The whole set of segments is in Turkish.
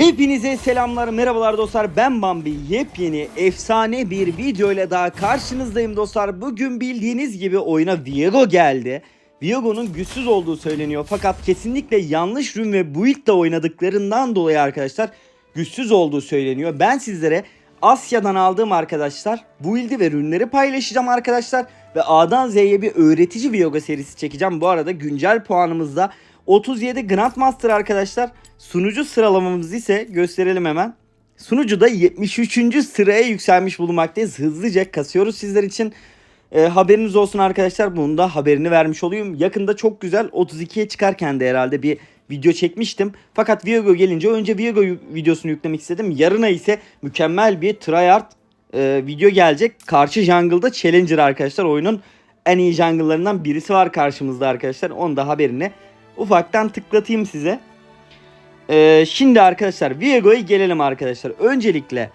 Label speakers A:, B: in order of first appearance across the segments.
A: Hepinize selamlar, merhabalar dostlar. Ben Bambi. Yepyeni, efsane bir video ile daha karşınızdayım dostlar. Bugün bildiğiniz gibi oyuna Viego geldi. Viego'nun güçsüz olduğu söyleniyor. Fakat kesinlikle yanlış rün ve build ile oynadıklarından dolayı arkadaşlar güçsüz olduğu söyleniyor. Ben sizlere Asya'dan aldığım arkadaşlar build'i ve rünleri paylaşacağım arkadaşlar. Ve A'dan Z'ye bir öğretici Viego serisi çekeceğim. Bu arada güncel puanımızda 37 Grandmaster arkadaşlar. Sunucu sıralamamız ise gösterelim hemen. Sunucuda 73. sıraya yükselmiş bulunmaktayız. Hızlıca kasıyoruz sizler için. E, haberiniz olsun arkadaşlar. Bunun da haberini vermiş olayım. Yakında çok güzel 32'ye çıkarken de herhalde bir video çekmiştim. Fakat Viego gelince önce Viego yu- videosunu yüklemek istedim. Yarına ise mükemmel bir tryhard e, video gelecek. Karşı jungle'da Challenger arkadaşlar. Oyunun en iyi jungle'larından birisi var karşımızda arkadaşlar. Onun da haberini ufaktan tıklatayım size. Ee, şimdi arkadaşlar Viego'ya gelelim arkadaşlar. Öncelikle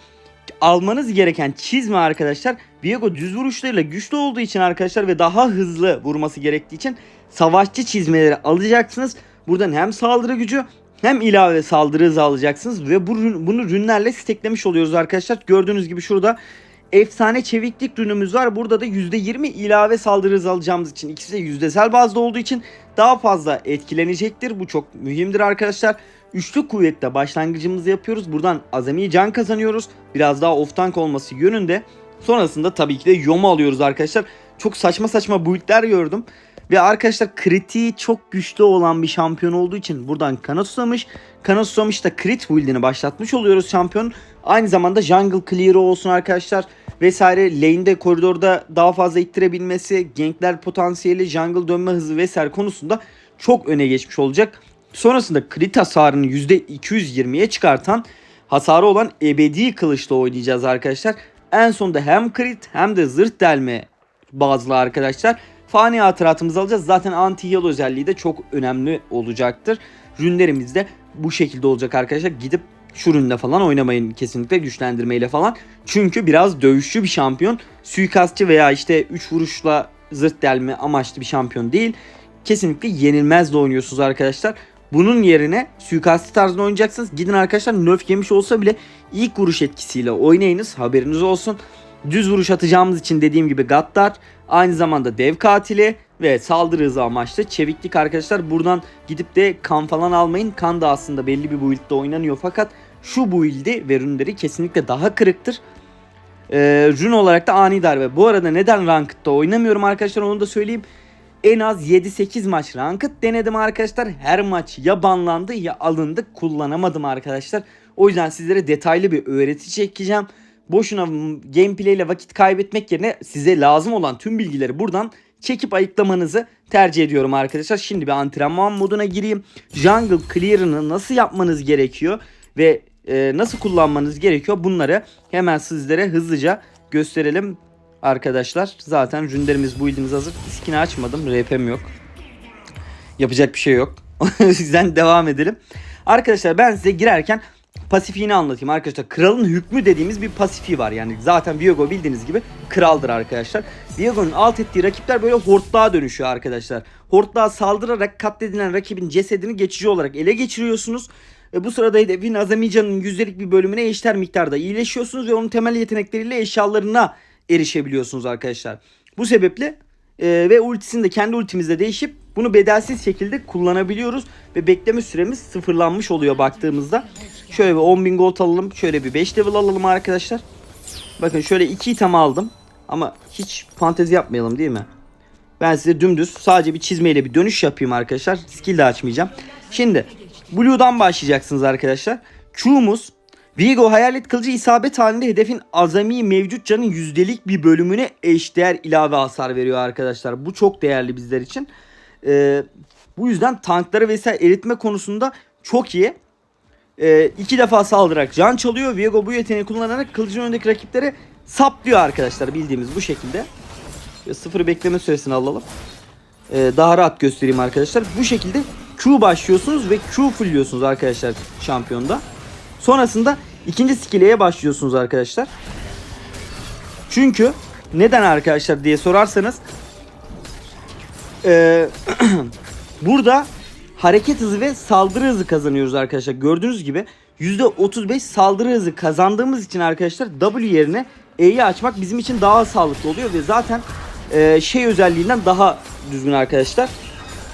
A: almanız gereken çizme arkadaşlar. Viego düz vuruşlarıyla güçlü olduğu için arkadaşlar ve daha hızlı vurması gerektiği için savaşçı çizmeleri alacaksınız. Buradan hem saldırı gücü hem ilave saldırı hızı alacaksınız ve bu, bunu rünlerle steklemiş oluyoruz arkadaşlar. Gördüğünüz gibi şurada efsane çeviklik rünümüz var. Burada da %20 ilave saldırı hızı alacağımız için ikisi de yüzdesel bazda olduğu için daha fazla etkilenecektir. Bu çok mühimdir arkadaşlar. Üçlü kuvvette başlangıcımızı yapıyoruz. Buradan azami can kazanıyoruz. Biraz daha off tank olması yönünde. Sonrasında tabii ki de Yoma alıyoruz arkadaşlar. Çok saçma saçma build'ler gördüm. Ve arkadaşlar kritiği çok güçlü olan bir şampiyon olduğu için buradan kana susamış. Kana susamış da crit build'ini başlatmış oluyoruz şampiyon. Aynı zamanda jungle clear'ı olsun arkadaşlar vesaire lane'de koridorda daha fazla ittirebilmesi, gankler potansiyeli, jungle dönme hızı vesaire konusunda çok öne geçmiş olacak. Sonrasında crit hasarını %220'ye çıkartan hasarı olan ebedi kılıçla oynayacağız arkadaşlar. En sonunda hem crit hem de zırh delme bazlı arkadaşlar. Fani hatıratımızı alacağız. Zaten anti heal özelliği de çok önemli olacaktır. Rünlerimiz de bu şekilde olacak arkadaşlar. Gidip şu ründe falan oynamayın kesinlikle güçlendirmeyle falan. Çünkü biraz dövüşçü bir şampiyon. Suikastçı veya işte 3 vuruşla zırt delme amaçlı bir şampiyon değil. Kesinlikle yenilmez oynuyorsunuz arkadaşlar. Bunun yerine suikastçı tarzında oynayacaksınız. Gidin arkadaşlar nerf yemiş olsa bile ilk vuruş etkisiyle oynayınız. Haberiniz olsun. Düz vuruş atacağımız için dediğim gibi Gaddar. Aynı zamanda dev katili ve saldırı hızı amaçlı çeviklik arkadaşlar. Buradan gidip de kan falan almayın. Kan da aslında belli bir build'de oynanıyor fakat şu build'i ve rünleri kesinlikle daha kırıktır. Ee, rün olarak da ani darbe. Bu arada neden Ranked'da oynamıyorum arkadaşlar onu da söyleyeyim. En az 7-8 maç Ranked denedim arkadaşlar. Her maç ya banlandı ya alındı. Kullanamadım arkadaşlar. O yüzden sizlere detaylı bir öğreti çekeceğim. Boşuna gameplay ile vakit kaybetmek yerine size lazım olan tüm bilgileri buradan çekip ayıklamanızı tercih ediyorum arkadaşlar. Şimdi bir antrenman moduna gireyim. Jungle clear'ını nasıl yapmanız gerekiyor ve e, nasıl kullanmanız gerekiyor bunları hemen sizlere hızlıca gösterelim arkadaşlar. Zaten rünlerimiz build'imiz hazır. Skin'i açmadım. RP'm yok. Yapacak bir şey yok. o yüzden devam edelim. Arkadaşlar ben size girerken pasifiğini anlatayım arkadaşlar. Kralın hükmü dediğimiz bir pasifi var. Yani zaten Viego bildiğiniz gibi kraldır arkadaşlar. Viego'nun alt ettiği rakipler böyle hortlağa dönüşüyor arkadaşlar. Hortlağa saldırarak katledilen rakibin cesedini geçici olarak ele geçiriyorsunuz. E bu sırada hedefin Azami Can'ın yüzdelik bir bölümüne eşler miktarda iyileşiyorsunuz ve onun temel yetenekleriyle eşyalarına erişebiliyorsunuz arkadaşlar. Bu sebeple e, ve ultisini de kendi ultimizde değişip bunu bedelsiz şekilde kullanabiliyoruz ve bekleme süremiz sıfırlanmış oluyor baktığımızda. Şöyle bir 10.000 gold alalım. Şöyle bir 5 level alalım arkadaşlar. Bakın şöyle 2 item aldım. Ama hiç fantezi yapmayalım değil mi? Ben size dümdüz sadece bir çizmeyle bir dönüş yapayım arkadaşlar. Skill de açmayacağım. Şimdi Blue'dan başlayacaksınız arkadaşlar. Q'muz Vigo hayalet kılıcı isabet halinde hedefin azami mevcut canın yüzdelik bir bölümüne eşdeğer ilave hasar veriyor arkadaşlar. Bu çok değerli bizler için. Ee, bu yüzden tankları vesaire eritme konusunda çok iyi. Ee, iki defa saldırarak can çalıyor. Viego bu yeteneği kullanarak kılıcın önündeki rakiplere saplıyor arkadaşlar bildiğimiz bu şekilde. Ve sıfır bekleme süresini alalım. Ee, daha rahat göstereyim arkadaşlar. Bu şekilde Q başlıyorsunuz ve Q fullliyorsunuz arkadaşlar şampiyonda. Sonrasında ikinci skill'e başlıyorsunuz arkadaşlar. Çünkü neden arkadaşlar diye sorarsanız ee, burada hareket hızı ve saldırı hızı kazanıyoruz arkadaşlar. Gördüğünüz gibi %35 saldırı hızı kazandığımız için arkadaşlar W yerine E'yi açmak bizim için daha sağlıklı oluyor ve zaten e, şey özelliğinden daha düzgün arkadaşlar.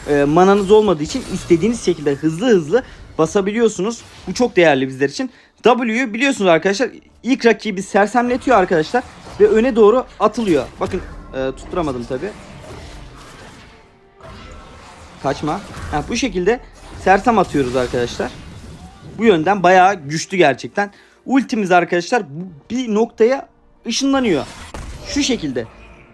A: E, mananız olmadığı için istediğiniz şekilde hızlı hızlı basabiliyorsunuz. Bu çok değerli bizler için. W'yu biliyorsunuz arkadaşlar ilk rakibi sersemletiyor arkadaşlar ve öne doğru atılıyor. Bakın e, tutturamadım tabi. Kaçma. Ha, bu şekilde sersem atıyoruz arkadaşlar. Bu yönden bayağı güçlü gerçekten. Ultimiz arkadaşlar bir noktaya ışınlanıyor. Şu şekilde.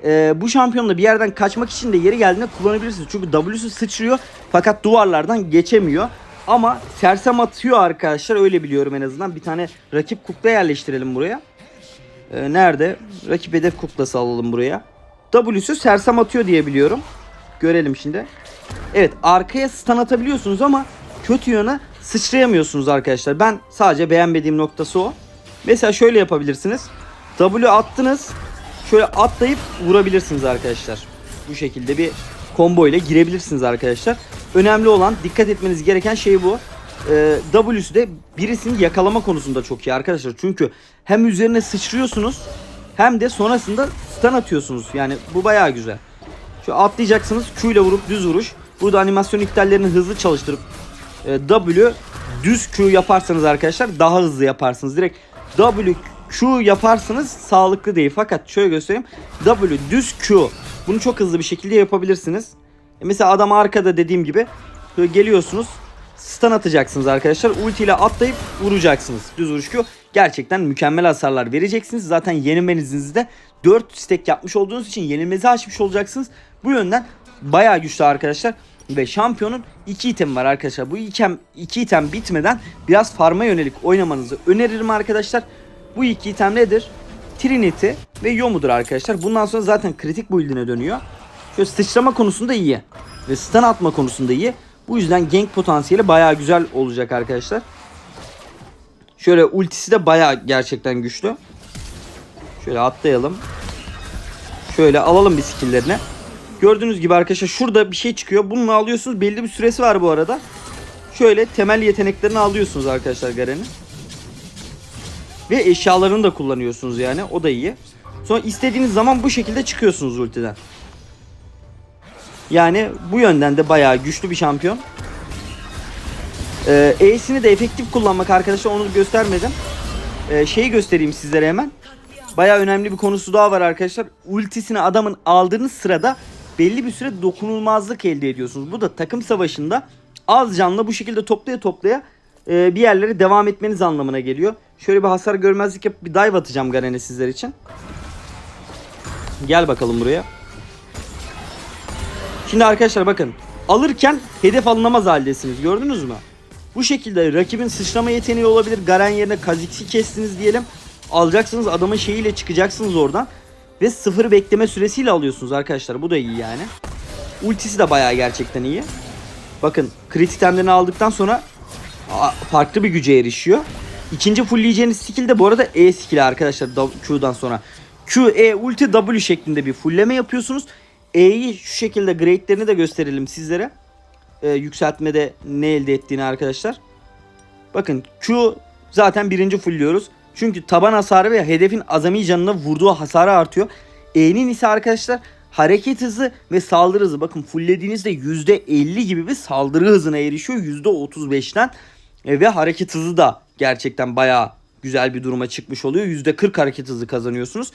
A: Ee, bu şampiyonla bir yerden kaçmak için de yeri geldiğinde kullanabilirsiniz. Çünkü W'su sıçrıyor fakat duvarlardan geçemiyor. Ama sersem atıyor arkadaşlar öyle biliyorum en azından. Bir tane rakip kukla yerleştirelim buraya. Ee, nerede? Rakip hedef kuklası alalım buraya. W'su sersem atıyor diye biliyorum. Görelim şimdi. Evet arkaya stun atabiliyorsunuz ama kötü yöne sıçrayamıyorsunuz arkadaşlar. Ben sadece beğenmediğim noktası o. Mesela şöyle yapabilirsiniz. W attınız. Şöyle atlayıp vurabilirsiniz arkadaşlar. Bu şekilde bir combo ile girebilirsiniz arkadaşlar. Önemli olan dikkat etmeniz gereken şey bu. Ee, W'su de birisini yakalama konusunda çok iyi arkadaşlar. Çünkü hem üzerine sıçrıyorsunuz hem de sonrasında stun atıyorsunuz. Yani bu bayağı güzel. Şu atlayacaksınız Q ile vurup düz vuruş. Burada animasyon iptallerini hızlı çalıştırıp e, W düz Q yaparsanız arkadaşlar daha hızlı yaparsınız. Direkt W Q yaparsanız sağlıklı değil. Fakat şöyle göstereyim. W düz Q. Bunu çok hızlı bir şekilde yapabilirsiniz. E, mesela adam arkada dediğim gibi böyle geliyorsunuz. Stun atacaksınız arkadaşlar. Ulti ile atlayıp vuracaksınız. Düz vuruş Q. Gerçekten mükemmel hasarlar vereceksiniz. Zaten yenilmenizde de 4 stack yapmış olduğunuz için yenilmezi açmış olacaksınız. Bu yönden bayağı güçlü arkadaşlar. Ve şampiyonun 2 item var arkadaşlar. Bu item, iki item bitmeden biraz farma yönelik oynamanızı öneririm arkadaşlar. Bu iki item nedir? Trinity ve Yomu'dur arkadaşlar. Bundan sonra zaten kritik build'ine dönüyor. Şöyle sıçrama konusunda iyi. Ve stun atma konusunda iyi. Bu yüzden gank potansiyeli bayağı güzel olacak arkadaşlar. Şöyle ultisi de bayağı gerçekten güçlü. Şöyle atlayalım. Şöyle alalım bir skill'lerini. Gördüğünüz gibi arkadaşlar şurada bir şey çıkıyor. Bunu alıyorsunuz. Belli bir süresi var bu arada. Şöyle temel yeteneklerini alıyorsunuz arkadaşlar Garen'in. Ve eşyalarını da kullanıyorsunuz yani. O da iyi. Sonra istediğiniz zaman bu şekilde çıkıyorsunuz ultiden. Yani bu yönden de bayağı güçlü bir şampiyon. Ee, E'sini de efektif kullanmak arkadaşlar onu göstermedim. Ee, şeyi göstereyim sizlere hemen. Baya önemli bir konusu daha var arkadaşlar. Ultisini adamın aldığınız sırada belli bir süre dokunulmazlık elde ediyorsunuz. Bu da takım savaşında az canlı bu şekilde toplaya toplaya e, bir yerlere devam etmeniz anlamına geliyor. Şöyle bir hasar görmezlik yapıp bir dive atacağım Garen'e sizler için. Gel bakalım buraya. Şimdi arkadaşlar bakın. Alırken hedef alınamaz haldesiniz. Gördünüz mü? Bu şekilde rakibin sıçrama yeteneği olabilir. Garen yerine Kha'Zix'i kestiniz diyelim. Alacaksınız adamın şeyiyle çıkacaksınız oradan. Ve sıfır bekleme süresiyle alıyorsunuz arkadaşlar. Bu da iyi yani. Ultisi de bayağı gerçekten iyi. Bakın kritik temlerini aldıktan sonra farklı bir güce erişiyor. İkinci fullleyeceğiniz skill de bu arada E skill'i arkadaşlar Q'dan sonra. Q, E, ulti, W şeklinde bir fullleme yapıyorsunuz. E'yi şu şekilde grade'lerini de gösterelim sizlere. Ee, yükseltmede ne elde ettiğini arkadaşlar. Bakın Q zaten birinci fullliyoruz. Çünkü taban hasarı ve hedefin azami canına vurduğu hasarı artıyor. E'nin ise arkadaşlar hareket hızı ve saldırı hızı. Bakın fulllediğinizde %50 gibi bir saldırı hızına erişiyor. %35'ten E, ve hareket hızı da gerçekten bayağı güzel bir duruma çıkmış oluyor. %40 hareket hızı kazanıyorsunuz.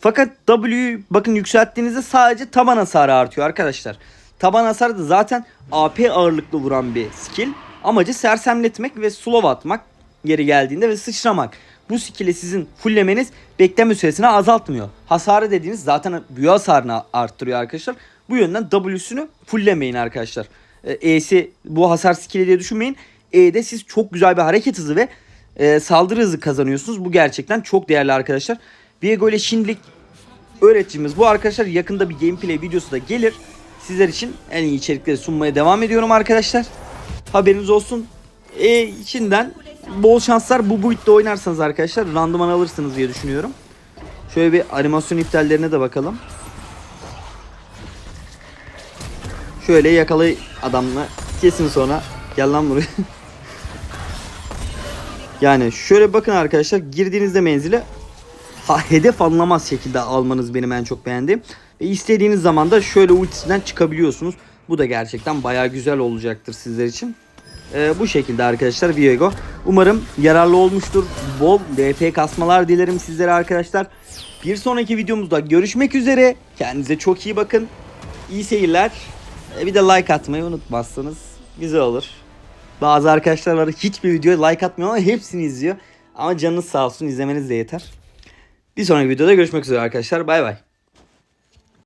A: Fakat W'yu bakın yükselttiğinizde sadece taban hasarı artıyor arkadaşlar. Taban hasarı da zaten AP ağırlıklı vuran bir skill. Amacı sersemletmek ve slow atmak yeri geldiğinde ve sıçramak. Bu skill'i sizin fulllemeniz bekleme süresini azaltmıyor. Hasarı dediğiniz zaten büyü hasarını arttırıyor arkadaşlar. Bu yönden W'sünü fulllemeyin arkadaşlar. Ee, E'si bu hasar skill'i diye düşünmeyin. E'de siz çok güzel bir hareket hızı ve e, saldırı hızı kazanıyorsunuz. Bu gerçekten çok değerli arkadaşlar. Viego ile şimdilik öğreticimiz bu arkadaşlar. Yakında bir gameplay videosu da gelir. Sizler için en iyi içerikleri sunmaya devam ediyorum arkadaşlar. Haberiniz olsun. E, içinden bol şanslar bu boyutta oynarsanız arkadaşlar randıman alırsınız diye düşünüyorum. Şöyle bir animasyon iptallerine de bakalım. Şöyle yakalay adamla kesin sonra. Gel lan buraya. yani şöyle bakın arkadaşlar girdiğinizde menzile ha, hedef anlamaz şekilde almanız benim en çok beğendiğim. Ve istediğiniz zaman da şöyle ultisinden çıkabiliyorsunuz. Bu da gerçekten bayağı güzel olacaktır sizler için. Ee, bu şekilde arkadaşlar Viego. Umarım yararlı olmuştur. Bol DP kasmalar dilerim sizlere arkadaşlar. Bir sonraki videomuzda görüşmek üzere. Kendinize çok iyi bakın. İyi seyirler. Ee, bir de like atmayı unutmazsanız güzel olur. Bazı arkadaşlar var hiçbir videoya like atmıyor ama hepsini izliyor. Ama canınız sağ olsun izlemeniz de yeter. Bir sonraki videoda görüşmek üzere arkadaşlar. Bay bay.